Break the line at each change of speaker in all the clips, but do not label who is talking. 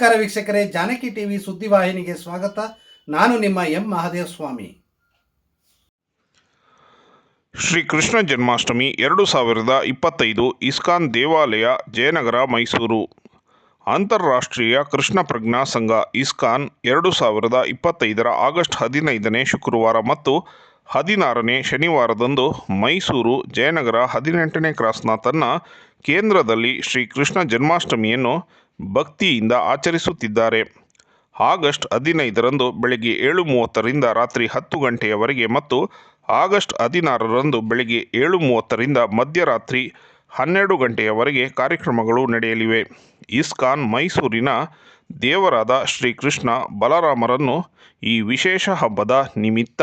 ನಮಸ್ಕಾರ ವೀಕ್ಷಕರೇ, ಜಾನಕಿ ಟಿವಿ ಸುದ್ದಿವಾಹಿನಿಗೆ ಸ್ವಾಗತ. ನಾನು ನಿಮ್ಮ ಎಂ ಮಹಾದೇವ ಸ್ವಾಮಿ
ಶ್ರೀ ಕೃಷ್ಣ ಜನ್ಮಾಷ್ಟಮಿ ಎರಡು ಸಾವಿರದ ಇಪ್ಪತ್ತೈದು ಇಸ್ಕಾನ್ ದೇವಾಲಯ, ಜಯನಗರ, ಮೈಸೂರು. ಅಂತಾರಾಷ್ಟ್ರೀಯ ಕೃಷ್ಣ ಪ್ರಜ್ಞಾ ಸಂಘ ಇಸ್ಕಾನ್ ಎರಡು ಸಾವಿರದ ಇಪ್ಪತ್ತೈದರ ಆಗಸ್ಟ್ ಹದಿನೈದನೇ ಶುಕ್ರವಾರ ಮತ್ತು ಹದಿನಾರನೇ ಶನಿವಾರದಂದು ಮೈಸೂರು, ಜಯನಗರ ಹದಿನೆಂಟನೇ ಕ್ರಾಸ್ನ ತನ್ನ ಕೇಂದ್ರದಲ್ಲಿ ಶ್ರೀ ಕೃಷ್ಣ ಜನ್ಮಾಷ್ಟಮಿಯನ್ನು ಭಕ್ತಿಯಿಂದ ಆಚರಿಸುತ್ತಿದ್ದಾರೆ. ಆಗಸ್ಟ್ ಹದಿನೈದರಂದು ಬೆಳಗ್ಗೆ ಏಳು ಮೂವತ್ತರಿಂದ ರಾತ್ರಿ ಹತ್ತು ಗಂಟೆಯವರೆಗೆ ಮತ್ತು ಆಗಸ್ಟ್ ಹದಿನಾರರಂದು ಬೆಳಗ್ಗೆ ಏಳು ಮೂವತ್ತರಿಂದ ಮಧ್ಯರಾತ್ರಿ ಹನ್ನೆರಡು ಗಂಟೆಯವರೆಗೆ ಕಾರ್ಯಕ್ರಮಗಳು ನಡೆಯಲಿವೆ. ಇಸ್ಕಾನ್ ಮೈಸೂರಿನ ದೇವರಾದ ಶ್ರೀಕೃಷ್ಣ ಬಲರಾಮರನ್ನು ಈ ವಿಶೇಷ ಹಬ್ಬದ ನಿಮಿತ್ತ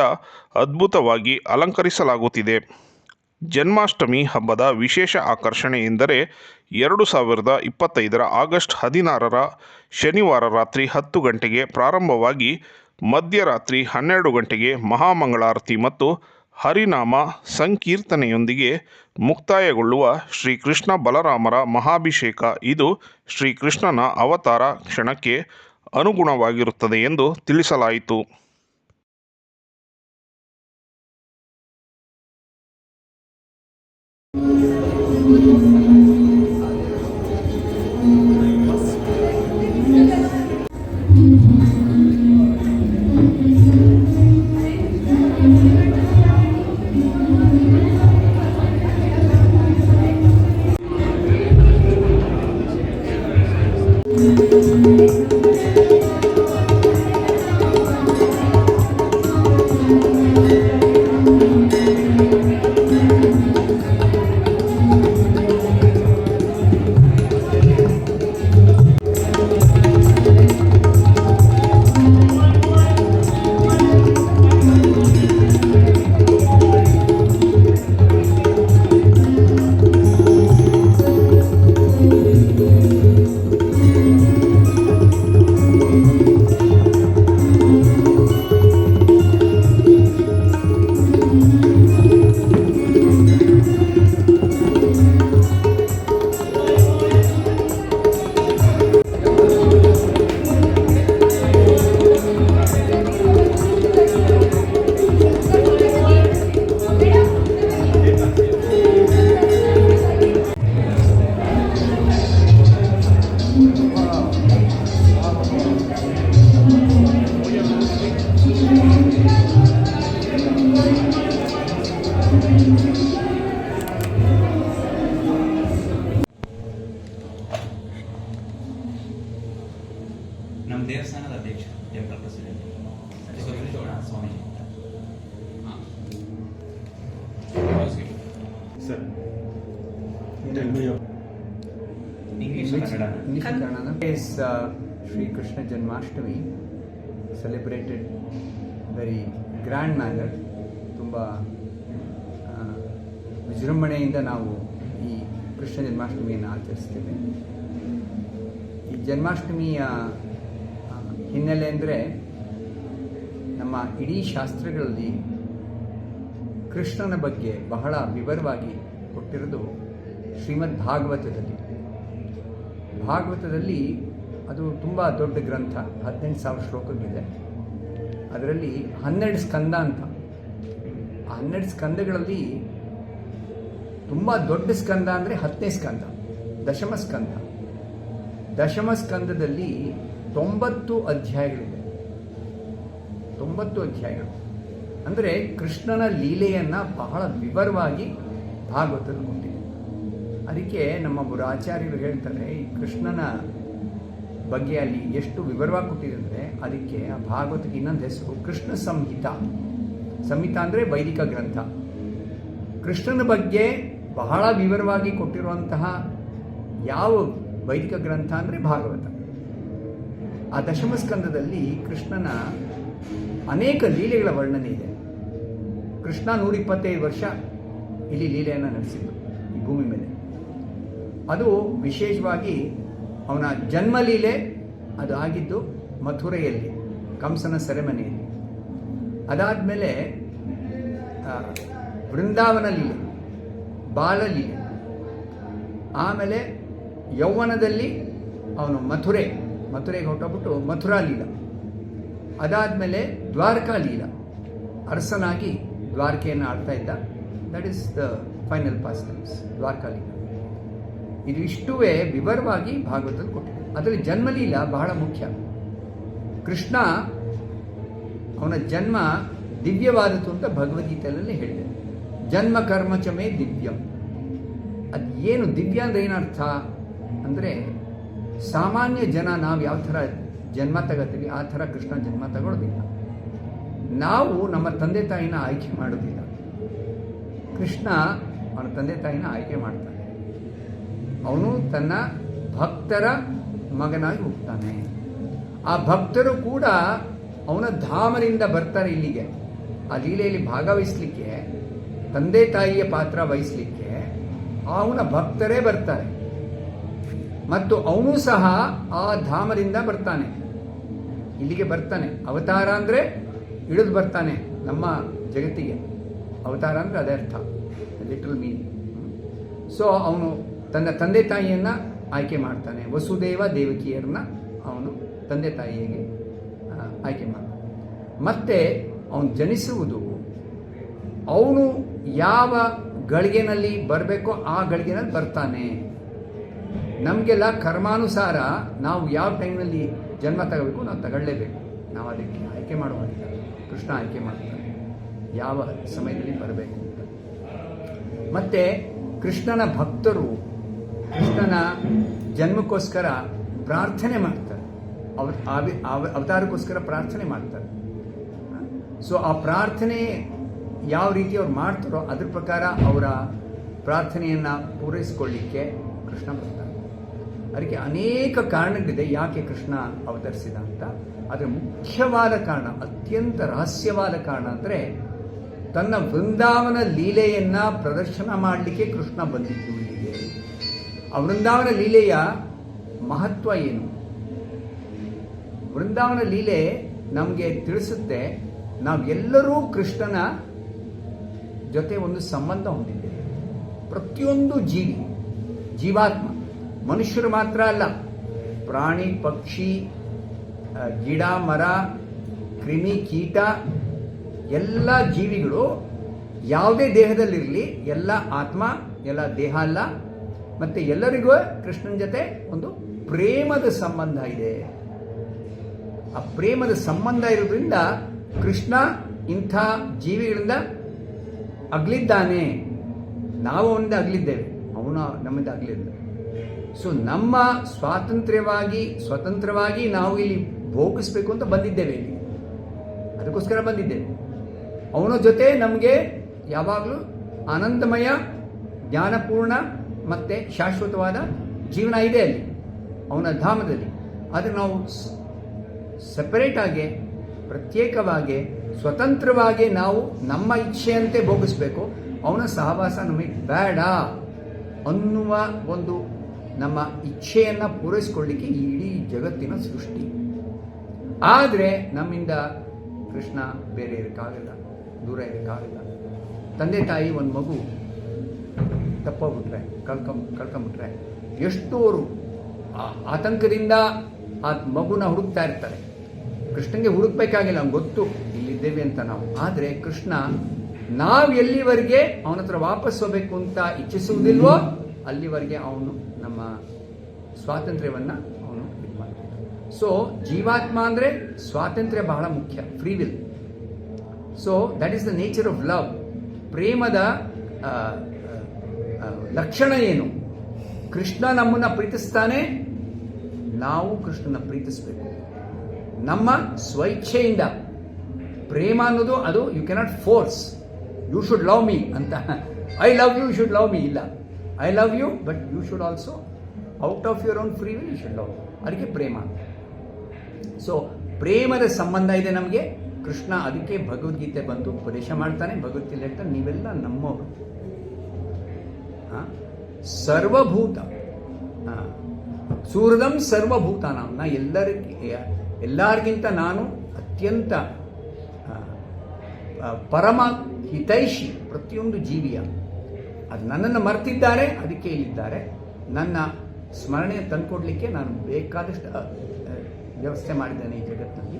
ಅದ್ಭುತವಾಗಿ ಅಲಂಕರಿಸಲಾಗುತ್ತಿದೆ. ಜನ್ಮಾಷ್ಟಮಿ ಹಬ್ಬದ ವಿಶೇಷ ಆಕರ್ಷಣೆ ಎಂದರೆ ಎರಡು ಸಾವಿರದ ಇಪ್ಪತ್ತೈದರ ಆಗಸ್ಟ್ ಹದಿನಾರರ ಶನಿವಾರ ರಾತ್ರಿ ಹತ್ತು ಗಂಟೆಗೆ ಪ್ರಾರಂಭವಾಗಿ ಮಧ್ಯರಾತ್ರಿ ಹನ್ನೆರಡು ಗಂಟೆಗೆ ಮಹಾಮಂಗಳಾರತಿ ಮತ್ತು ಹರಿನಾಮ ಸಂಕೀರ್ತನೆಯೊಂದಿಗೆ ಮುಕ್ತಾಯಗೊಳ್ಳುವ ಶ್ರೀಕೃಷ್ಣ ಬಲರಾಮರ ಮಹಾಭಿಷೇಕ. ಇದು ಶ್ರೀಕೃಷ್ಣನ ಅವತಾರ ಕ್ಷಣಕ್ಕೆ ಅನುಗುಣವಾಗಿರುತ್ತದೆ ಎಂದು ತಿಳಿಸಲಾಯಿತು.
Sir.
English Kannada.
Is uh, Sri Krishna Janmashtami celebrated very grand manner. ತುಂಬ ವಿಜೃಂಭಣೆಯಿಂದ ನಾವು ಈ ಕೃಷ್ಣ ಜನ್ಮಾಷ್ಟಮಿಯನ್ನು ಆಚರಿಸ್ತೇವೆ. ಈ ಜನ್ಮಾಷ್ಟಮಿಯ ಹಿನ್ನೆಲೆ ಅಂದರೆ ನಮ್ಮ ಇಡೀ ಶಾಸ್ತ್ರಗಳಲ್ಲಿ ಕೃಷ್ಣನ ಬಗ್ಗೆ ಬಹಳ ವಿವರವಾಗಿ ಕೊಟ್ಟಿರೋದು ಶ್ರೀಮದ್ ಭಾಗವತದಲ್ಲಿ ಭಾಗವತದಲ್ಲಿ ಅದು ತುಂಬ ದೊಡ್ಡ ಗ್ರಂಥ, ಹದಿನೆಂಟು ಸಾವಿರ ಶ್ಲೋಕಗಳಿದೆ. ಅದರಲ್ಲಿ ಹನ್ನೆರಡು ಸ್ಕಂದ ಅಂತ. ಆ ಹನ್ನೆರಡು ಸ್ಕಂದಗಳಲ್ಲಿ ತುಂಬ ದೊಡ್ಡ ಸ್ಕಂದ ಅಂದರೆ ಹತ್ತನೇ ಸ್ಕಂದ, ದಶಮ ಸ್ಕಂದ. ದಶಮ ಸ್ಕಂದದಲ್ಲಿ ತೊಂಬತ್ತು ಅಧ್ಯಾಯಗಳಿದೆ. ತೊಂಬತ್ತು ಅಧ್ಯಾಯಗಳು. ಅಂದರೆ ಕೃಷ್ಣನ ಲೀಲೆಯನ್ನು ಬಹಳ ವಿವರವಾಗಿ ಭಾಗವತರು ಕೊಟ್ಟಿದೆ ಅದಕ್ಕೆ ನಮ್ಮ ಒಬ್ಬರು ಆಚಾರ್ಯರು ಹೇಳ್ತಾರೆ, ಈ ಕೃಷ್ಣನ ಬಗ್ಗೆ ಅಲ್ಲಿ ಎಷ್ಟು ವಿವರವಾಗಿ ಕೊಟ್ಟಿದೆ ಅಂದರೆ ಅದಕ್ಕೆ ಆ ಭಾಗವತಕ್ಕೆ ಇನ್ನೊಂದು ಹೆಸರು ಕೃಷ್ಣ ಸಂಹಿತ. ಸಂಹಿತ ಅಂದರೆ ವೈದಿಕ ಗ್ರಂಥ. ಕೃಷ್ಣನ ಬಗ್ಗೆ ಬಹಳ ವಿವರವಾಗಿ ಕೊಟ್ಟಿರುವಂತಹ ಯಾವ ವೈದಿಕ ಗ್ರಂಥ ಅಂದರೆ ಭಾಗವತ. ಆ ದಶಮಸ್ಕಂದದಲ್ಲಿ ಕೃಷ್ಣನ ಅನೇಕ ಲೀಲೆಗಳ ವರ್ಣನೆ ಇದೆ. ಕೃಷ್ಣ ನೂರಿಪ್ಪತ್ತೈದು ವರ್ಷ ಇಲ್ಲಿ ಲೀಲೆಯನ್ನು ನಡೆಸಿದ್ದು ಈ ಭೂಮಿ ಮೇಲೆ. ಅದು ವಿಶೇಷವಾಗಿ ಅವನ ಜನ್ಮಲೀಲೆ ಅದು ಆಗಿದ್ದು ಮಥುರೆಯಲ್ಲಿ, ಕಂಸನ ಸೆರೆಮನೆಯಲ್ಲಿ. ಅದಾದಮೇಲೆ ಬೃಂದಾವನ ಲೀಲೆ ಬಾಲಲೀಲೆ ಆಮೇಲೆ ಯೌವನದಲ್ಲಿ ಅವನು ಮಥುರೆ, ಮಥುರೆಗೆ ಹೊಟ್ಟೋಗ್ಬಿಟ್ಟು ಮಥುರಾ ಲೀಲಾ. ಅದಾದಮೇಲೆ ದ್ವಾರಕಾ ಲೀಲ. ಅರಸನಾಗಿ ದ್ವಾರಕೆಯನ್ನು ಆಡ್ತಾ ಇದ್ದ. That is the final pastimes ದ್ವಾರಕಾಲಿ ಇದು ಇಷ್ಟುವೇ ವಿವರವಾಗಿ ಭಾಗವತದಲ್ಲಿ ಕೊಟ್ಟಿದೆ. ಅದರಲ್ಲಿ ಜನ್ಮಲೀಲ ಬಹಳ ಮುಖ್ಯ. ಕೃಷ್ಣ ಅವನ ಜನ್ಮ ದಿವ್ಯವಾದದ್ದು ಅಂತ ಭಗವದ್ಗೀತೆಯಲ್ಲಿ ಹೇಳಿದೆ. ಜನ್ಮ ಕರ್ಮಚಮೇ ದಿವ್ಯಂ. ಅದು ಏನು ದಿವ್ಯ ಅಂದ್ರೆ ಏನರ್ಥ? ಅಂದರೆ ಸಾಮಾನ್ಯ ಜನ ನಾವು ಯಾವ ಥರ ಜನ್ಮ ತಗೋತೀವಿ, ಆ ಥರ ಕೃಷ್ಣ ಜನ್ಮ ತಗೊಳ್ಳೋದಿಲ್ಲ ನಾವು ನಮ್ಮ ತಂದೆ ತಾಯಿನ ಆಯ್ಕೆ ಮಾಡೋದಿಲ್ಲ ಕೃಷ್ಣ ಅವನ ತಂದೆ ತಾಯಿನ ಆಯ್ಕೆ ಮಾಡ್ತಾನೆ. ಅವನು ತನ್ನ ಭಕ್ತರ ಮಗನಾಗಿ ಹೋಗ್ತಾನೆ. ಆ ಭಕ್ತರು ಕೂಡ ಅವನ ಧಾಮರಿಂದ ಬರ್ತಾರೆ ಇಲ್ಲಿಗೆ. ಆ ಲೀಲೆಯಲ್ಲಿ ಭಾಗವಹಿಸಲಿಕ್ಕೆ, ತಂದೆ ತಾಯಿಯ ಪಾತ್ರ ವಹಿಸಲಿಕ್ಕೆ ಅವನ ಭಕ್ತರೇ ಬರ್ತಾರೆ. ಮತ್ತು ಅವನು ಸಹ ಆ ಧಾಮದಿಂದ ಬರ್ತಾನೆ. ಇಲ್ಲಿಗೆ ಬರ್ತಾನೆ. ಅವತಾರ ಅಂದರೆ ಇಳಿದು ಬರ್ತಾನೆ ನಮ್ಮ ಜಗತ್ತಿಗೆ. ಅವತಾರ ಅಂದರೆ ಅದೇ ಅರ್ಥ. ಲಿಟಲ್ ಮೀನ್ ಸೊ ಅವನು ತನ್ನ ತಂದೆ ತಾಯಿಯನ್ನು ಆಯ್ಕೆ ಮಾಡ್ತಾನೆ. ವಸುದೇವ ದೇವಕಿಯರನ್ನ ಅವನು ತಂದೆ ತಾಯಿಗೆ ಆಯ್ಕೆ ಮಾಡ್ತಾನೆ. ಮತ್ತೆ ಅವನು ಜನಿಸುವುದು, ಅವನು ಯಾವ ಗಳಿಗೆನಲ್ಲಿ ಬರಬೇಕೋ ಆ ಗಳಿಗೆನಲ್ಲಿ ಬರ್ತಾನೆ. ನಮಗೆಲ್ಲ ಕರ್ಮಾನುಸಾರ ನಾವು ಯಾವ ಟೈಮ್ನಲ್ಲಿ ಜನ್ಮ ತಗೋಬೇಕು, ನಾವು ತಗೊಳ್ಳೇಬೇಕು. ನಾವು ಅದಕ್ಕೆ ಆಯ್ಕೆ ಮಾಡುವಾಗಿಲ್ಲ ಕೃಷ್ಣ ಆಯ್ಕೆ ಮಾಡ್ತಾನೆ ಯಾವ ಸಮಯದಲ್ಲಿ ಬರಬೇಕು ಅಂತ. ಮತ್ತೆ ಕೃಷ್ಣನ ಭಕ್ತರು ಕೃಷ್ಣನ ಜನ್ಮಕ್ಕೋಸ್ಕರ ಪ್ರಾರ್ಥನೆ ಮಾಡ್ತಾರೆ. ಅವ್ರ ಅವತಾರಕ್ಕೋಸ್ಕರ ಪ್ರಾರ್ಥನೆ ಮಾಡ್ತಾರೆ. ಸೊ ಆ ಪ್ರಾರ್ಥನೆ ಯಾವ ರೀತಿ ಅವ್ರು ಮಾಡ್ತಾರೋ ಅದ್ರ ಪ್ರಕಾರ ಅವರ ಪ್ರಾರ್ಥನೆಯನ್ನು ಪೂರೈಸಿಕೊಳ್ಳಿಕ್ಕೆ ಕೃಷ್ಣ ಬರ್ತಾನೆ ಅದಕ್ಕೆ ಅನೇಕ ಕಾರಣಗಳಿದೆ ಯಾಕೆ ಕೃಷ್ಣ ಅವತರಿಸಿದ ಅಂತ. ಅದರ ಮುಖ್ಯವಾದ ಕಾರಣ, ಅತ್ಯಂತ ರಹಸ್ಯವಾದ ಕಾರಣ ಅಂದರೆ ತನ್ನ ವೃಂದಾವನ ಲೀಲೆಯನ್ನು ಪ್ರದರ್ಶನ ಮಾಡಲಿಕ್ಕೆ ಕೃಷ್ಣ ಬಂದಿದ್ದು ಇಲ್ಲಿಗೆ. ಆ ವೃಂದಾವನ ಲೀಲೆಯ ಮಹತ್ವ ಏನು? ವೃಂದಾವನ ಲೀಲೆ ನಮಗೆ ತಿಳಿಸುತ್ತೆ ನಾವೆಲ್ಲರೂ ಕೃಷ್ಣನ ಜೊತೆ ಒಂದು ಸಂಬಂಧ ಹೊಂದಿದ್ದೇವೆ. ಪ್ರತಿಯೊಂದು ಜೀವಿ, ಜೀವಾತ್ಮ ಮನುಷ್ಯರು ಮಾತ್ರ ಅಲ್ಲ. ಪ್ರಾಣಿ, ಪಕ್ಷಿ ಗಿಡ, ಮರ, ಕ್ರಿಮಿ, ಕೀಟ, ಎಲ್ಲ ಜೀವಿಗಳು ಯಾವುದೇ ದೇಹದಲ್ಲಿರಲಿ, ಎಲ್ಲ ಆತ್ಮ, ಎಲ್ಲ ದೇಹ ಅಲ್ಲ. ಮತ್ತೆ ಎಲ್ಲರಿಗೂ ಕೃಷ್ಣನ ಜೊತೆ ಒಂದು ಪ್ರೇಮದ ಸಂಬಂಧ ಇದೆ. ಆ ಪ್ರೇಮದ ಸಂಬಂಧ ಇರೋದ್ರಿಂದ ಕೃಷ್ಣ ಇಂಥ ಜೀವಿಗಳಿಂದ ಅಗಲಿದ್ದಾನೆ. ನಾವು ಅವನಿಂದ ಅಗಲಿದ್ದೇವೆ. ಅವನು ನಮ್ಮಿಂದ ಅಗಲಿದ್ದ ಸೊ ನಮ್ಮ ಸ್ವಾತಂತ್ರ್ಯವಾಗಿ, ಸ್ವತಂತ್ರವಾಗಿ ನಾವು ಇಲ್ಲಿ ಭೋಗಿಸ್ಬೇಕು ಅಂತ ಬಂದಿದ್ದೇವೆ ಇಲ್ಲಿ. ಅದಕ್ಕೋಸ್ಕರ ಬಂದಿದ್ದೇವೆ. ಅವನ ಜೊತೆ ನಮಗೆ ಯಾವಾಗಲೂ ಆನಂದಮಯ, ಜ್ಞಾನಪೂರ್ಣ ಮತ್ತು ಶಾಶ್ವತವಾದ ಜೀವನ ಇದೆ ಅಲ್ಲಿ, ಅವನ ಧಾಮದಲ್ಲಿ. ಆದರೆ ನಾವು ಸೆಪರೇಟ್ ಆಗಿ, ಪ್ರತ್ಯೇಕವಾಗಿ, ಸ್ವತಂತ್ರವಾಗಿ ನಾವು ನಮ್ಮ ಇಚ್ಛೆಯಂತೆ ಭೋಗಿಸ್ಬೇಕು. ಅವನ ಸಹವಾಸ ನಮಗೆ ಬೇಡ ಅನ್ನುವ ಒಂದು ನಮ್ಮ ಇಚ್ಛೆಯನ್ನು ಪೂರೈಸಿಕೊಳ್ಳಿಕ್ಕೆ ಈ ಇಡೀ ಜಗತ್ತಿನ ಸೃಷ್ಟಿ. ಆದರೆ ನಮ್ಮಿಂದ ಕೃಷ್ಣ ಬೇರೆ ಇರೋಕ್ಕಾಗಲ್ಲ, ದೂರ ಇರೋಕ್ಕಾಗಲ್ಲ. ತಂದೆ ತಾಯಿ, ಒಂದು ಮಗು, ತಪ್ಪೋಗ್ಬಿಟ್ರೆ ಕಳ್ಕೊಂಬ ಕಳ್ಕೊಂಬಿಟ್ರೆ, ಎಷ್ಟೋರು ಆತಂಕದಿಂದ ಆ ಮಗುನ ಹುಡುಕ್ತಾ ಇರ್ತಾರೆ. ಕೃಷ್ಣಂಗೆ ಹುಡುಕ್ಬೇಕಾಗಿಲ್ಲ, ಅವ್ನು ಗೊತ್ತು, ಇಲ್ಲಿದ್ದೇವೆ ಅಂತ ನಾವು. ಆದರೆ ಕೃಷ್ಣ, ನಾವು ಎಲ್ಲಿವರೆಗೆ ಅವನ ಹತ್ರ ವಾಪಸ್ ಹೋಗಬೇಕು ಅಂತ ಇಚ್ಛಿಸುವುದಿಲ್ವೋ, ಅಲ್ಲಿವರೆಗೆ ಅವನು ನಮ್ಮ ಸ್ವಾತಂತ್ರ್ಯವನ್ನು ಅವನು ಇದು ಮಾಡ್ತಾನೆ. ಸೊ ಜೀವಾತ್ಮ ಅಂದರೆ ಸ್ವಾತಂತ್ರ್ಯ ಬಹಳ ಮುಖ್ಯ free will so that is the nature of love ಪ್ರೇಮದ ಲಕ್ಷಣ ಏನು? ಕೃಷ್ಣ ನಮ್ಮನ್ನು ಪ್ರೀತಿಸ್ತಾನೆ, ನಾವು ಕೃಷ್ಣನ ಪ್ರೀತಿಸಬೇಕು. ನಮ್ಮ ಸ್ವಇಚ್ಛೆಯಿಂದ ಪ್ರೇಮ ಅನ್ನೋದು ಅದು you cannot force you should love me ಅಂತ. I love you should love me ಇಲ್ಲ. I love you but you should also out of your own free will you should love ಅದಕ್ಕೆ ಪ್ರೇಮ ಸೊ ಪ್ರೇಮದ ಸಂಬಂಧ ಇದೆ ನಮಗೆ. ಕೃಷ್ಣ ಅದಕ್ಕೆ ಭಗವದ್ಗೀತೆ ಬಂದು ಉಪದೇಶ ಮಾಡ್ತಾನೆ. ಭಗವದ್ಗೀತೆ ಹೇಳ್ತಾನೆ ನೀವೆಲ್ಲ ನಮ್ಮವರು? ಸರ್ವಭೂತ. ಸರ್ವಭೂತ ಸರ್ವಭೂತಾನ. ನಾ ಎಲ್ಲರಿಗೆ ಎಲ್ಲರಿಗಿಂತ ನಾನು ಅತ್ಯಂತ ಪರಮ ಹಿತೈಷಿ ಪ್ರತಿಯೊಂದು ಜೀವಿಯ. ಅದು ನನ್ನನ್ನು ಮರ್ತಿದ್ದಾರೆ, ಅದಕ್ಕೆ ಇಲ್ಲಿದ್ದಾರೆ. ನನ್ನ ಸ್ಮರಣೆ ತಂದುಕೊಡ್ಲಿಕ್ಕೆ ನಾನು ಬೇಕಾದಷ್ಟು ವ್ಯವಸ್ಥೆ ಮಾಡಿದ್ದೇನೆ ಈ ಜಗತ್ತಿನಲ್ಲಿ.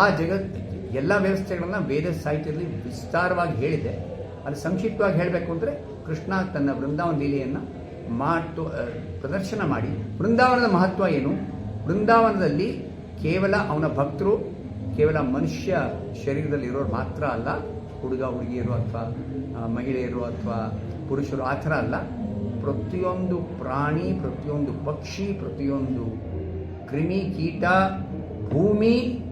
ಆ ಜಗತ್ ಎಲ್ಲ ವ್ಯವಸ್ಥೆಗಳನ್ನು ವೇದ ಸಾಹಿತ್ಯದಲ್ಲಿ ವಿಸ್ತಾರವಾಗಿ ಹೇಳಿದೆ. ಅದು ಸಂಕ್ಷಿಪ್ತವಾಗಿ ಹೇಳಬೇಕು ಅಂದರೆ ಕೃಷ್ಣ ತನ್ನ ಬೃಂದಾವನ ಲೀಲೆಯನ್ನು ಮಾತು ಪ್ರದರ್ಶನ ಮಾಡಿ. ವೃಂದಾವನದ ಮಹತ್ವ ಏನು? ಬೃಂದಾವನದಲ್ಲಿ ಕೇವಲ ಅವನ ಭಕ್ತರು, ಕೇವಲ ಮನುಷ್ಯ ಶರೀರದಲ್ಲಿರೋರು ಮಾತ್ರ ಅಲ್ಲ, ಹುಡುಗ, ಹುಡುಗಿಯರು ಅಥವಾ ಮಹಿಳೆಯರು ಅಥವಾ ಪುರುಷರು, ಆ ಥರ ಅಲ್ಲ. ಪ್ರತಿಯೊಂದು ಪ್ರಾಣಿ, ಪ್ರತಿಯೊಂದು ಪಕ್ಷಿ, ಪ್ರತಿಯೊಂದು ಕ್ರಿಮಿ ಕೀಟ, ಭೂಮಿ,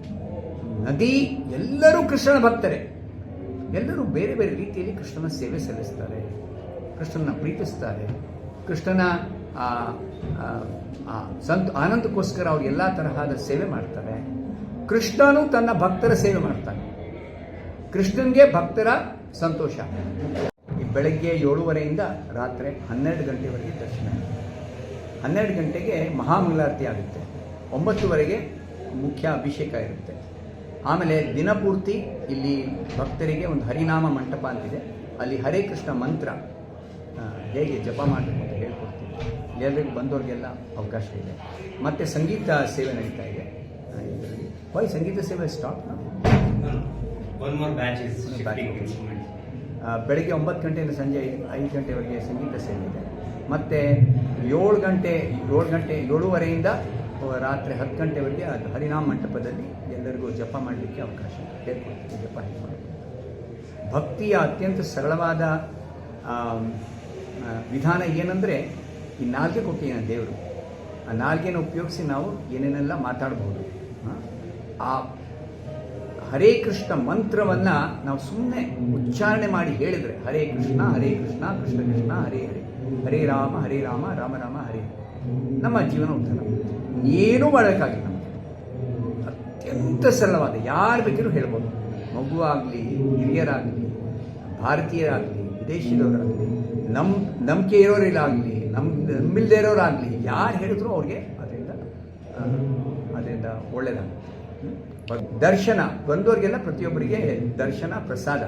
ನದಿ, ಎಲ್ಲರೂ ಕೃಷ್ಣನ ಭಕ್ತರೆ. ಎಲ್ಲರೂ ಬೇರೆ ಬೇರೆ ರೀತಿಯಲ್ಲಿ ಕೃಷ್ಣನ ಸೇವೆ ಸಲ್ಲಿಸ್ತಾರೆ. ಕೃಷ್ಣನ ಪ್ರೀತಿಸ್ತಾರೆ. ಕೃಷ್ಣನ ಸಂತ, ಆನಂದಕ್ಕೋಸ್ಕರ ಅವ್ರು ಎಲ್ಲ ತರಹದ ಸೇವೆ ಮಾಡ್ತಾರೆ. ಕೃಷ್ಣನು ತನ್ನ ಭಕ್ತರ ಸೇವೆ ಮಾಡ್ತಾನೆ. ಕೃಷ್ಣನಿಗೆ ಭಕ್ತರ ಸಂತೋಷ. ಈ ಬೆಳಗ್ಗೆ ಏಳುವರೆಯಿಂದ ರಾತ್ರಿ ಹನ್ನೆರಡು ಗಂಟೆವರೆಗೆ ದರ್ಶನ. ಹನ್ನೆರಡು ಗಂಟೆಗೆ ಮಹಾಮಂಗಳಾರತಿ ಆಗುತ್ತೆ. ಒಂಬತ್ತುವರೆಗೆ ಮುಖ್ಯ ಅಭಿಷೇಕ ಇರುತ್ತೆ. ಆಮೇಲೆ ದಿನಪೂರ್ತಿ ಇಲ್ಲಿ ಭಕ್ತರಿಗೆ ಒಂದು ಹರಿನಾಮ ಮಂಟಪ ಅಂತಿದೆ. ಅಲ್ಲಿ ಹರೇ ಕೃಷ್ಣ ಮಂತ್ರ ಹೇಗೆ ಜಪ ಮಾಡಬೇಕು ಅಂತ ಹೇಳ್ಕೊಡ್ತೀವಿ. ಎಲ್ಲರಿಗೂ ಬಂದವ್ರಿಗೆಲ್ಲ ಅವಕಾಶ ಇದೆ. ಮತ್ತು ಸಂಗೀತ ಸೇವೆ ನಡೀತಾ ಇದೆ. ವೈ ಸಂಗೀತ ಸೇವೆ stop
One more
more
batch
is ಬೆಳಗ್ಗೆ ಒಂಬತ್ತು ಗಂಟೆಯಿಂದ ಸಂಜೆ ಐದು ಗಂಟೆವರೆಗೆ ಸಂಗೀತ ಸೇವೆ ಇದೆ ಮತ್ತು ಏಳು ಗಂಟೆ ಏಳು ಗಂಟೆ ಏಳುವರೆಯಿಂದ ರಾತ್ರಿ ಹತ್ತು ಗಂಟೆವರೆಗೆ ಅದು ಹರಿನಾಮ ಮಂಟಪದಲ್ಲಿ ಎಲ್ಲರಿಗೂ ಜಪ ಮಾಡಲಿಕ್ಕೆ ಅವಕಾಶ ಹೇಳ್ಕೊಡ್ತೀವಿ ಜಪ ಹೇಳ್ಕೊಡ್ತೀವಿ ಭಕ್ತಿಯ ಅತ್ಯಂತ ಸರಳವಾದ ವಿಧಾನ ಏನಂದರೆ ಈ ನಾಲ್ಗೆ ಕೊಟ್ಟಿದ್ದಾನೆ ದೇವರು ಆ ನಾಲ್ಗೆನ ಉಪಯೋಗಿಸಿ ನಾವು ಏನೇನೆಲ್ಲ ಮಾತಾಡ್ಬೋದು. ಆ ಹರೇ ಕೃಷ್ಣ ಮಂತ್ರವನ್ನು ನಾವು ಸುಮ್ಮನೆ ಉಚ್ಚಾರಣೆ ಮಾಡಿ ಹೇಳಿದರೆ, ಹರೇ ಕೃಷ್ಣ ಹರೇ ಕೃಷ್ಣ ಕೃಷ್ಣ ಕೃಷ್ಣ, ಹರೇ ಹರೇ ಹರೇ ರಾಮ ಹರೇ ರಾಮ ರಾಮ ರಾಮ, ಹರೇ ನಮ್ಮ ಜೀವನ ಉದ್ಧಾರ ಏನೂ ಮಾಡೋಕ್ಕಾಗಿಲ್ಲ ನಮಗೆ. ಅತ್ಯಂತ ಸರಳವಾದ, ಯಾರು ಬೇಕಿದ್ರು ಹೇಳ್ಬೋದು. ಮಗುವಾಗಲಿ, ಹಿರಿಯರಾಗಲಿ, ಭಾರತೀಯರಾಗಲಿ, ವಿದೇಶಿದವರಾಗಲಿ, ನಮ್, ನಂಬಿಕೆ ಇರೋರಿಗಾಗಲಿ, ನಮ್, ನಂಬಿಲ್ದೇ ಇರೋರಾಗಲಿ, ಯಾರು ಹೇಳಿದ್ರು ಅವ್ರಿಗೆ ಅದರಿಂದ ಅದರಿಂದ ಒಳ್ಳೆಯದಾಗುತ್ತೆ? ದರ್ಶನ ಬಂದವರಿಗೆಲ್ಲ ಪ್ರತಿಯೊಬ್ಬರಿಗೆ ದರ್ಶನ ಪ್ರಸಾದ.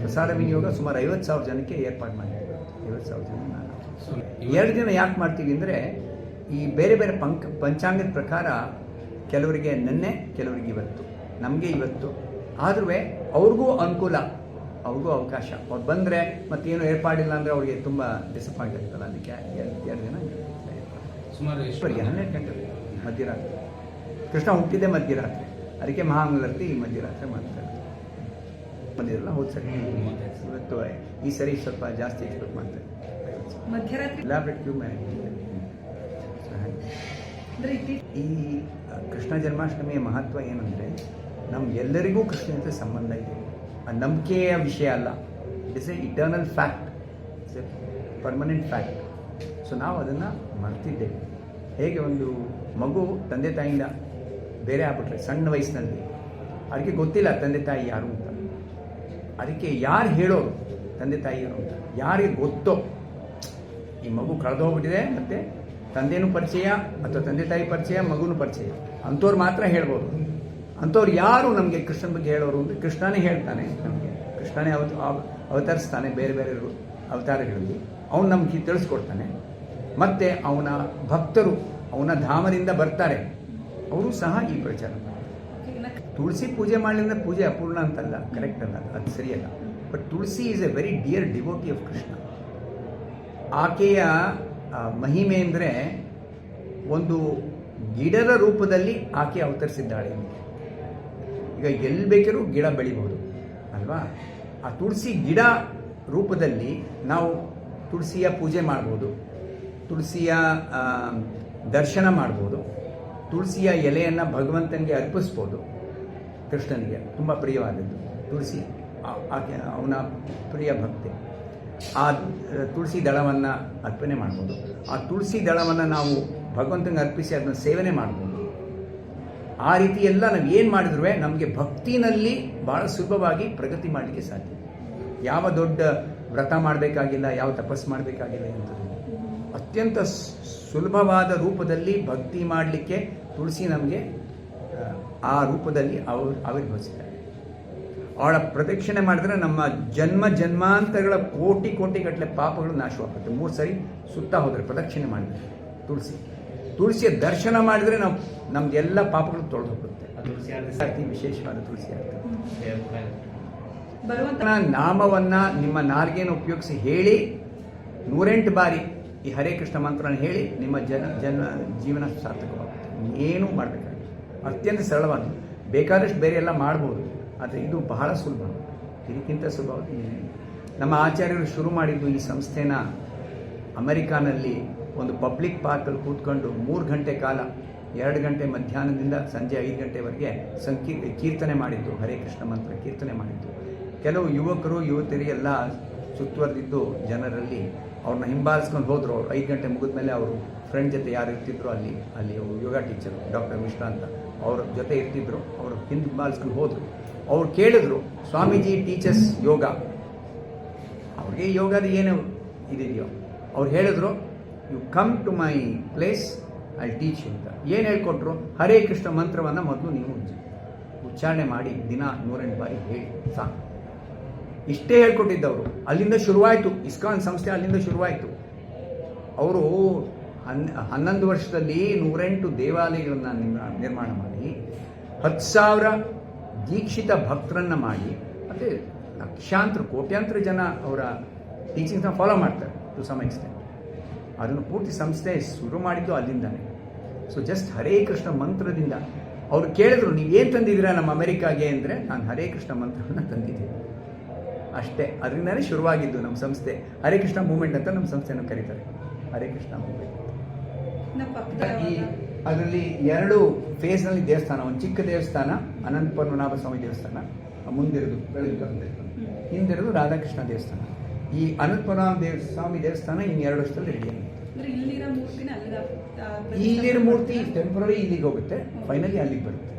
ಪ್ರಸಾದ ವಿನಿಯೋಗ ಸುಮಾರು ಐವತ್ತು ಸಾವಿರ ಜನಕ್ಕೆ ಏರ್ಪಾಡು ಮಾಡಿದ್ದೀವಿ ಐವತ್ತು ಸಾವಿರ ಜನ ಎರಡು ದಿನ ಯಾಕೆ ಮಾಡ್ತೀವಿ ಅಂದರೆ ಈ ಬೇರೆ ಬೇರೆ ಪಂಕ್ ಪಂಚಾಂಗದ ಪ್ರಕಾರ ಕೆಲವರಿಗೆ ನೆನ್ನೆ ಕೆಲವರಿಗೆ ಇವತ್ತು. ನಮಗೆ ಇವತ್ತು. ಆದ್ರೂ ಅವ್ರಿಗೂ ಅನುಕೂಲ ಅವ್ರಿಗೂ ಅವಕಾಶ. ಅವ್ರು ಬಂದರೆ ಮತ್ತೇನು ಏರ್ಪಾಡಿಲ್ಲ ಅಂದರೆ ಅವ್ರಿಗೆ ತುಂಬ ಡಿಸಪಾಯಿಂಟ್ ಆಗ್ತಲ್ಲ ಅದಕ್ಕೆ ಎರಡು ದಿನ
ಸುಮಾರು ಎಷ್ಟು
ಹನ್ನೆರಡು ಗಂಟೆ. ಮಧ್ಯರಾತ್ರಿ. ಕೃಷ್ಣ ಹುಟ್ಟಿದ್ದೆ ಮಧ್ಯರಾತ್ರಿ. ಅದಕ್ಕೆ ಮಹಾಮಂಗಳಾರತಿ ಈ ಮಧ್ಯರಾತ್ರಿ ಮಾಡ್ತಾರೆ. ಬಂದಿರಲ್ಲ ಹೋದ ಸರಿ ಇವತ್ತು ಈ ಸರಿ ಸ್ವಲ್ಪ ಜಾಸ್ತಿ ಎಕ್ಸ್ಪೆಕ್ಟ್ ಮಾಡ್ತಾರೆ.
ಮಧ್ಯರಾತ್ರಿ
ಲ್ಯಾಬ್ರೆಟ್ ಕ್ಯೂ ಈ ಕೃಷ್ಣ ಜನ್ಮಾಷ್ಟಮಿಯ ಮಹತ್ವ ಏನಂದರೆ ನಮಗೆಲ್ಲರಿಗೂ ಕೃಷ್ಣ ಜೊತೆ ಸಂಬಂಧ ಇದೆ. ಆ ನಂಬಿಕೆಯ ವಿಷಯ ಅಲ್ಲ. It is a eternal fact it's a permanent fact so ನಾವು ಅದನ್ನು ಮರ್ತಿದ್ದೇವೆ. ಹೇಗೆ ಒಂದು ಮಗು ತಂದೆ ತಾಯಿಯಿಂದ ಬೇರೆ ಆಗ್ಬಿಟ್ರೆ ಸಣ್ಣ ವಯಸ್ಸಿನಲ್ಲಿ. ಅದಕ್ಕೆ ಗೊತ್ತಿಲ್ಲ ತಂದೆ ತಾಯಿ ಯಾರು ಅಂತ. ಅದಕ್ಕೆ ಯಾರು ಹೇಳೋರು ತಂದೆ ತಾಯಿಯವರು ಅಂತ. ಯಾರಿಗೆ ಗೊತ್ತೋ. ಈ ಮಗು ಕಳೆದು ಹೋಗ್ಬಿಟ್ಟಿದೆ ಮತ್ತು ತಂದೆನೂ ಪರಿಚಯ ಅಥವಾ ತಂದೆ ತಾಯಿ ಪರಿಚಯ, ಮಗುನೂ ಪರಿಚಯ. ಅಂಥವ್ರು ಮಾತ್ರ ಹೇಳ್ಬೋದು. ಅಂಥವ್ರು ಯಾರು ನಮಗೆ ಕೃಷ್ಣನ ಬಗ್ಗೆ ಹೇಳೋರು ಅಂದರೆ ಕೃಷ್ಣನೇ ಹೇಳ್ತಾನೆ ನಮಗೆ. ಕೃಷ್ಣನೇ ಅವತ ಅವ- ಅವತರಿಸ್ತಾನೆ ಬೇರೆ ಬೇರೆ ಅವತಾರಗಳಲ್ಲಿ. ಅವನು ನಮಗೆ ತಿಳಿಸ್ಕೊಡ್ತಾನೆ. ಮತ್ತು ಅವನ ಭಕ್ತರು ಅವನ ಧಾಮದಿಂದ ಬರ್ತಾರೆ. ಅವರು ಸಹ ಈ ಪ್ರಚಾರ ತುಳಸಿ ಪೂಜೆ ಮಾಡಲಿಂದ ಪೂಜೆ ಅಪೂರ್ಣ ಅಂತಲ್ಲ ಕರೆಕ್ಟ್ ಅಲ್ಲ, ಅದು ಸರಿಯಲ್ಲ. But Tulasi is a very dear devotee of Krishna ಆಕೆಯ ಮಹಿಮೆ ಅಂದರೆ ಒಂದು ಗಿಡದ ರೂಪದಲ್ಲಿ ಆಕೆ ಅವತರಿಸಿದ್ದಾಳೆ ಈಗ ಎಲ್ಲಿ ಬೇಕಾದರೂ ಗಿಡ ಬೆಳಿಬೋದು ಅಲ್ವಾ? ಆ ತುಳಸಿ ಗಿಡ ರೂಪದಲ್ಲಿ ನಾವು ತುಳಸಿಯ ಪೂಜೆ ಮಾಡ್ಬೋದು, ತುಳಸಿಯ ದರ್ಶನ ಮಾಡ್ಬೋದು. ತುಳಸಿಯ ಎಲೆಯನ್ನು ಭಗವಂತನಿಗೆ ಅರ್ಪಿಸ್ಬೋದು. ಕೃಷ್ಣನಿಗೆ ತುಂಬ ಪ್ರಿಯವಾದದ್ದು ತುಳಸಿ. ಆಕೆ, ಅವನ ಪ್ರಿಯ ಭಕ್ತಿ. ಆ ತುಳಸಿ ದಳವನ್ನು ಅರ್ಪಣೆ ಮಾಡ್ಬೋದು. ಆ ತುಳಸಿ ದಳವನ್ನು ನಾವು ಭಗವಂತನಿಗೆ ಅರ್ಪಿಸಿ ಅದನ್ನು ಸೇವನೆ ಮಾಡ್ಬೋದು. ಆ ರೀತಿ ಎಲ್ಲ ನಾವು ಏನು ಮಾಡಿದ್ರೂ ನಮಗೆ ಭಕ್ತಿನಲ್ಲಿ ಭಾಳ ಸುಲಭವಾಗಿ ಪ್ರಗತಿ ಮಾಡಲಿಕ್ಕೆ ಸಾಧ್ಯ. ಯಾವ ದೊಡ್ಡ ವ್ರತ ಮಾಡಬೇಕಾಗಿಲ್ಲ, ಯಾವ ತಪಸ್ಸು ಮಾಡಬೇಕಾಗಿಲ್ಲ ಅಂತ ಅತ್ಯಂತ ಸುಲಭವಾದ ರೂಪದಲ್ಲಿ ಭಕ್ತಿ ಮಾಡಲಿಕ್ಕೆ ತುಳಸಿ ನಮಗೆ ಆ, ರೂಪದಲ್ಲಿ ಅವರು ಆವಿರ್ಭವಿಸಿದ್ದಾರೆ. ಅವಳ ಪ್ರದಕ್ಷಿಣೆ ಮಾಡಿದ್ರೆ ನಮ್ಮ ಜನ್ಮ ಜನ್ಮಾಂತರಗಳ ಕೋಟಿ ಕೋಟಿ ಗಟ್ಟಲೆ ಪಾಪಗಳು ನಾಶವಾಗುತ್ತೆ ಮೂರು ಸರಿ ಸುತ್ತ ಹೋದರೆ ಪ್ರದಕ್ಷಿಣೆ ಮಾಡಿದ್ರೆ ತುಳಸಿ. ತುಳಸಿಯ ದರ್ಶನ ಮಾಡಿದ್ರೆ ನಾವು ನಮ್ದೆಲ್ಲ ಪಾಪಗಳು ತೊಳೆದು ಹೋಗುತ್ತೆ
ತುಳಸಿ
ವಿಶೇಷವಾದ ತುಳಸಿ ಆಗ್ತದೆ ನಾಮವನ್ನ ನಿಮ್ಮ ನಾಲ್ಗೆಯನ್ನು ಉಪಯೋಗಿಸಿ ಹೇಳಿ ನೂರೆಂಟು ಬಾರಿ ಈ ಹರೇ ಕೃಷ್ಣ ಮಂತ್ರನ ಹೇಳಿ ನಿಮ್ಮ ಜನ ಜನ ಜೀವನ ಸಾರ್ಥಕವಾಗುತ್ತೆ. ಏನೂ ಮಾಡಬೇಕಾಗಿಲ್ಲ. ಅತ್ಯಂತ ಸರಳವಾದ ಬೇಕಾದಷ್ಟು ಬೇರೆ ಎಲ್ಲ ಮಾಡ್ಬೋದು, ಆದರೆ ಇದು ಬಹಳ ಸುಲಭ. ಇದಕ್ಕಿಂತ ಸುಲಭವಾಗಿ ನಮ್ಮ ಆಚಾರ್ಯರು ಶುರು ಮಾಡಿದ್ದು ಈ ಸಂಸ್ಥೆನ ಅಮೆರಿಕಾನಲ್ಲಿ ಒಂದು ಪಬ್ಲಿಕ್ ಪಾರ್ಕಲ್ಲಿ ಕೂತ್ಕೊಂಡು ಮೂರು ಗಂಟೆ ಕಾಲ, ಎರಡು ಗಂಟೆ ಮಧ್ಯಾಹ್ನದಿಂದ ಸಂಜೆ ಐದು ಗಂಟೆವರೆಗೆ ಸಂಕೀರ್ ಕೀರ್ತನೆ ಮಾಡಿದ್ದು, ಹರೇ ಕೃಷ್ಣ ಮಂತ್ರ ಕೀರ್ತನೆ ಮಾಡಿದ್ದು. ಕೆಲವು ಯುವಕರು, ಯುವತಿಯರು ಎಲ್ಲ ಸುತ್ತುವರೆದಿದ್ದು ಜನರಲ್ಲಿ ಅವ್ರನ್ನ ಹಿಂಬಾಲಿಸ್ಕೊಂಡು ಹೋದರು. ಅವ್ರು ಐದು ಗಂಟೆ ಮುಗಿದ ಮೇಲೆ ಅವರು ಫ್ರೆಂಡ್ ಜೊತೆ ಯಾರು ಇರ್ತಿದ್ರು ಅಲ್ಲಿ ಅಲ್ಲಿ ಯೋಗ ಟೀಚರು ಡಾಕ್ಟರ್ ಮಿಶ್ರಾ ಅಂತ. ಅವ್ರ ಜೊತೆ ಇರ್ತಿದ್ರು, ಅವರು ಹಿಂಬಾಲಿಸ್ಕೊಂಡು ಹೋದರು. ಅವ್ರು ಕೇಳಿದ್ರು, ಸ್ವಾಮೀಜಿ ಟೀಚರ್ಸ್ ಯೋಗ. ಅವ್ರಿಗೆ ಯೋಗದ ಏನು ಇದೆಯೋ ಅವ್ರು ಹೇಳಿದ್ರು you come to my place I teach you ಅಂತ. ಏನು ಹೇಳ್ಕೊಟ್ರು? ಹರೇ ಕೃಷ್ಣ ಮಂತ್ರವನ್ನು ಮೊದಲು ನೀವು ಉಚ್ಚಾರಣೆ ಮಾಡಿ, ದಿನ ನೂರೆಂಟು ಬಾರಿ ಹೇಳಿ, ಸಾಕು. ಇಷ್ಟೇ ಹೇಳ್ಕೊಟ್ಟಿದ್ದವರು. ಅಲ್ಲಿಂದ ಶುರುವಾಯಿತು. ಇಸ್ಕಾನ್ ಸಂಸ್ಥೆ ಅಲ್ಲಿಂದ ಶುರುವಾಯಿತು. ಅವರು ಹನ್, ಹನ್ನೊಂದು ವರ್ಷದಲ್ಲಿ ನೂರೆಂಟು ದೇವಾಲಯಗಳನ್ನು ನಿರ್ಮಾ- ನಿರ್ಮಾಣ ಮಾಡಿ, ಹತ್ತು ಸಾವಿರ ದೀಕ್ಷಿತ ಭಕ್ತರನ್ನ ಮಾಡಿ, ಮತ್ತು ಲಕ್ಷಾಂತರ, ಕೋಟ್ಯಾಂತರ ಜನ ಅವರ ಟೀಚಿಂಗ್ಸ್ನ ಫಾಲೋ ಮಾಡ್ತಾರೆ ಟು ಸಮ್ ಎಕ್ಸ್ಟೆಂಟ್. ಅದನ್ನು ಪೂರ್ತಿ ಸಂಸ್ಥೆ ಶುರು ಮಾಡಿದ್ದು ಅಲ್ಲಿಂದಾನೆ. ಸೊ ಜಸ್ಟ್ ಹರೇ ಕೃಷ್ಣ ಮಂತ್ರದಿಂದ ಅವ್ರು ಕೇಳಿದ್ರು ನೀವೇನು ತಂದಿದ್ದೀರಾ ನಮ್ಮ ಅಮೆರಿಕಾಗೆ? ಅಂದರೆ, ನಾನು ಹರೇ ಕೃಷ್ಣ ಮಂತ್ರವನ್ನು ತಂದಿದ್ದೀನಿ. ಅಷ್ಟೇ ಅದರಿಂದಲೇ ಶುರುವಾಗಿದ್ದು ನಮ್ಮ ಸಂಸ್ಥೆ. ಹರೇ ಕೃಷ್ಣ ಮೂವ್ಮೆಂಟ್ ಅಂತ ನಮ್ಮ ಸಂಸ್ಥೆಯನ್ನು ಕರೀತಾರೆ. ಹರೇ ಕೃಷ್ಣ ಈ ಅದರಲ್ಲಿ ಎರಡು ಫೇಸ್ನಲ್ಲಿ ದೇವಸ್ಥಾನ ಒಂದು ಚಿಕ್ಕ ದೇವಸ್ಥಾನ ಅನಂತ ಪದ್ಮನಾಭ ಸ್ವಾಮಿ ದೇವಸ್ಥಾನ ಮುಂದಿರೋದು ಬೆಳಗ್ಗೆ ಹಿಂದಿರೋದು ರಾಧಾಕೃಷ್ಣ ದೇವಸ್ಥಾನ. ಈ ಅನಂತ ಪದ್ಮನಾಭ ದೇವ ಸ್ವಾಮಿ ದೇವಸ್ಥಾನ ಇನ್ನು ಎರಡು ವರ್ಷದಲ್ಲಿ ರೆಡಿ ಇಲ್ಲಿರೋ ಮೂರ್ತಿ ಟೆಂಪ್ರರಿ ಇಲ್ಲಿಗೆ ಹೋಗುತ್ತೆ. ಫೈನಲಿ ಅಲ್ಲಿಗೆ ಬರುತ್ತೆ.